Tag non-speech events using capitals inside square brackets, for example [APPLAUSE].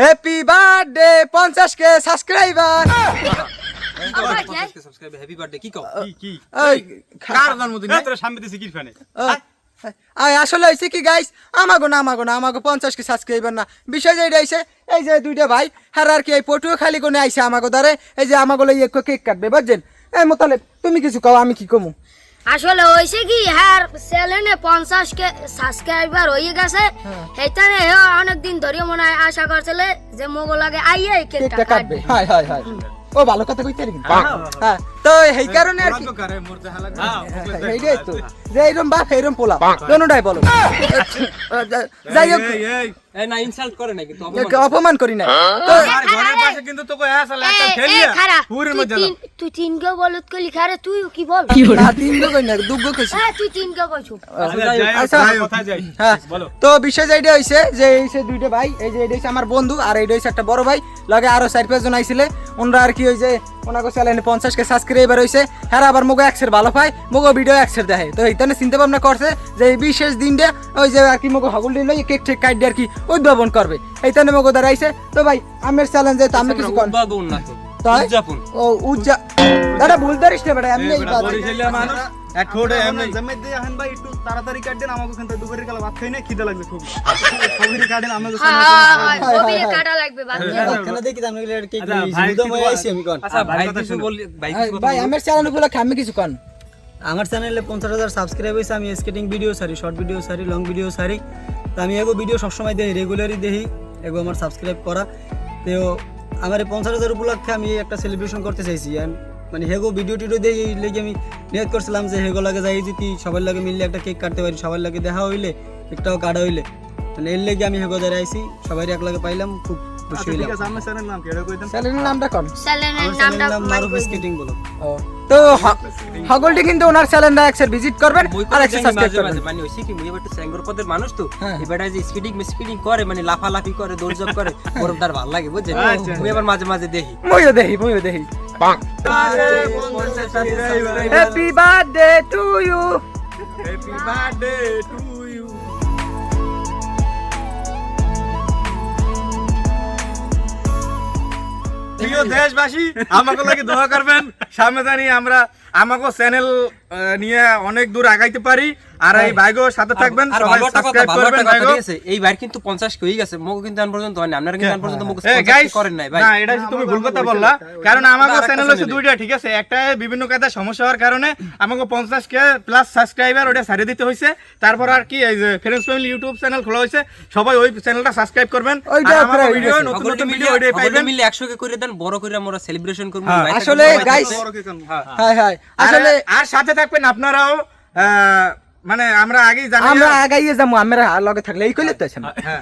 Happy birthday পঞ্চাশ K subscriber happy birthday কি কও? কি কি? ওই কার জন্মদিন তোর সামনে দিছি কি ফানে আই আসলে হয়েছে কি গাইস আমাগো না আমাগো না আমাগো পঞ্চাশ কে সাবস্ক্রাইবার না। বিষয় যে এটা এই যে দুইটা ভাই আর কি এই খালি কোনে আইছে আমাগো দ্বারে এই যে আমাগো লই এক কেক কাটবে বুঝছেন? এই মোতালে তুমি কিছু কও আমি কি কমু? আসলে হয়েছে কি হ্যাঁ চ্যানেলে পঞ্চাশ কে সাবস্ক্রাইবার হয়ে গেছে। সেইখানে অনেকদিন ধরে মনে হয় আশা করছিলে যে মোগো লাগে আইয়ে কেকটা কাটবে। হাই হাই হাই ও ভালো কথা কইতে হ্যাঁ। তো এই কারণে আর কি। লাগবে হ্যাঁ, এইটাই তো। যে এইরম বাপ এইরম পোলা। দোনোটাই বলো। যাই হোক। এই এই এই। না ইনসাল্ট করে না কিন্তু একে অপমান করি না। তো আর ঘরের পাশে কিন্তু তোকে আসলে একটা এই, খেলিয়া এই, খারা, পুরের তুই তিন- গো বলত কলি খারে তুই কি বল? না তিন গো কই না দুগ গো কইছি। হ্যাঁ তুই তিন গো কইছু। আচ্ছা। যাই হ্যাঁ। তো বিষয় যেটা হইছে যে এই সে দুইটা ভাই এই যে এটা হইছে আমার বন্ধু আর এইটা হইছে একটা বড় ভাই। লগে আরও চার পাঁচ জন আইছিলে। ওনরা আর কি হইছে ওনাকে চ্যানেলে পঞ্চাশ কে সাবস্ক্রাইবার হইছে হ্যাঁ আবার মগো একশের ভালো পায় মগো ভিডিও একশের দেখে তো এইখানে চিন্তা ভাবনা করছে যে এই বিশেষ দিনটা ওই যে আর কি মগো হগল দিল কেক ঠেক কাট আর কি উদ্ভাবন করবে। এইখানে মগো দাঁড়াইছে। তো ভাই আমের চ্যালেঞ্জ যেহেতু আমি কিছু? উদযাপন ও উজ্জা দাদা ভুল ধরিস না বেটা আমি এই মানুষ এক ঠোঁটে এমনি। জমে দিয়ে আহেন ভাই একটু তাড়াতাড়ি কাট দেন আমাকে কিন্তু দুপুরের কালে ভাত খাই না খিদে লাগবে খুব। খবরি কাটেন আমাকে কবিরে কাটা লাগবে বাদ দিয়ে দেখি আমরা কেক আচ্ছা, ভাই বুদম কিছু হয়ে বল। আইছি আমি কোন? আচ্ছা ভাই কিছু বলি ভাই ভাই। আমের চ্যানেল উপলক্ষে আমি কিছু কন? আমার চ্যানেলে পঞ্চাশ হাজার সাবস্ক্রাইব হয়েছে আমি স্কেটিং ভিডিও সারি শর্ট ভিডিও সারি লং ভিডিও সারি। তো আমি এগো ভিডিও সবসময় দেখি রেগুলারই দেখি এগো আমার সাবস্ক্রাইব করা। তো আমার এই পঞ্চাশ হাজার উপলক্ষে আমি একটা সেলিব্রেশন করতে চাইছি and মানে হেগো ভিডিও টিডিও দেখি এই লেগে আমি নিয়ত করছিলাম যে হেগো লাগে যাই যদি সবার লাগে মিললে একটা কেক কাটতে পারি সবার লাগে দেখা হইলে কেকটাও কাটা হইলে। মানে এর লেগে আমি হেগো দাঁড়ায় আইছি সবাই এক লাগে পাইলাম খুব খুশি হইলাম। চ্যানেলের নামটা কন? আমার নামটা মারুফ। স্কেটিং বলো। তো হগলটি কিন্তু ওনার চ্যানেলটা একসের ভিজিট করবেন আর একসের সাবস্ক্রাইব করবেন। মানে হইছে কি মুই এবার একটু স্যাঙ্গর পদের মানুষ তো হ্যাঁ। এবার যে স্কিডিং স্কিডিং করে মানে লাফালাফি করে দৌড়ঝাঁপ করে [LAUGHS] ওর তার ভালো লাগে বুঝছেন? আচ্ছা। মুই এবার মাঝে মাঝে দেখি। মইও দেখি মইও দেখি। Happy birthday to you happy birthday to you প্রিয় দেশবাসী আমাকে লাগে দোয়া করবেন। সামনে জানি আমরা আমাকে চ্যানেল নিয়ে অনেক দূর আগাইতে পারি। আর এই ভাইগো সাথে থাকবেন সবাই সাবস্ক্রাইব করবেন ভাইগো। এই ভাইয়ের কিন্তু 50 কে হয়ে গেছে মোকে কিন্তু আন পর্যন্ত হয় না আপনারা কিন্তু আন পর্যন্ত মোকে এ গাইস করেন নাই ভাই। না এটা তুমি ভুল কথা বললা। কারণ আরেকটা চ্যানেল হচ্ছে দুইটা ঠিক আছে? একটা বিভিন্ন কাজে সমস্যা হওয়ার কারণে আমাকে পঞ্চাশ কে প্লাস সাবস্ক্রাইবার ওটা ছাড়িয়ে দিতে হয়েছে। তারপর আর কি এই যে ফ্রেন্ডস ফ্যামিলি ইউটিউব চ্যানেল খোলা হয়েছে সবাই ওই চ্যানেলটা সাবস্ক্রাইব করবেন। ওইটা আমার ভিডিও নতুন নতুন ভিডিও ওইটাই সকলে পাইবেন। মিলে 100 কে করে দেন বড় করে আমরা সেলিব্রেশন করব। হ্যাঁ, ভাই আসলে থাকবে। হ্যাঁ। হ্যাঁ হ্যাঁ। আর আসলে আর সাথে থাকবেন আপনারাও আহ, মানে আমরা আগেই জানি আমরা আগাইয়ে যাব আমরা লগে থাকলে এই কইলে তো আছে হ্যাঁ।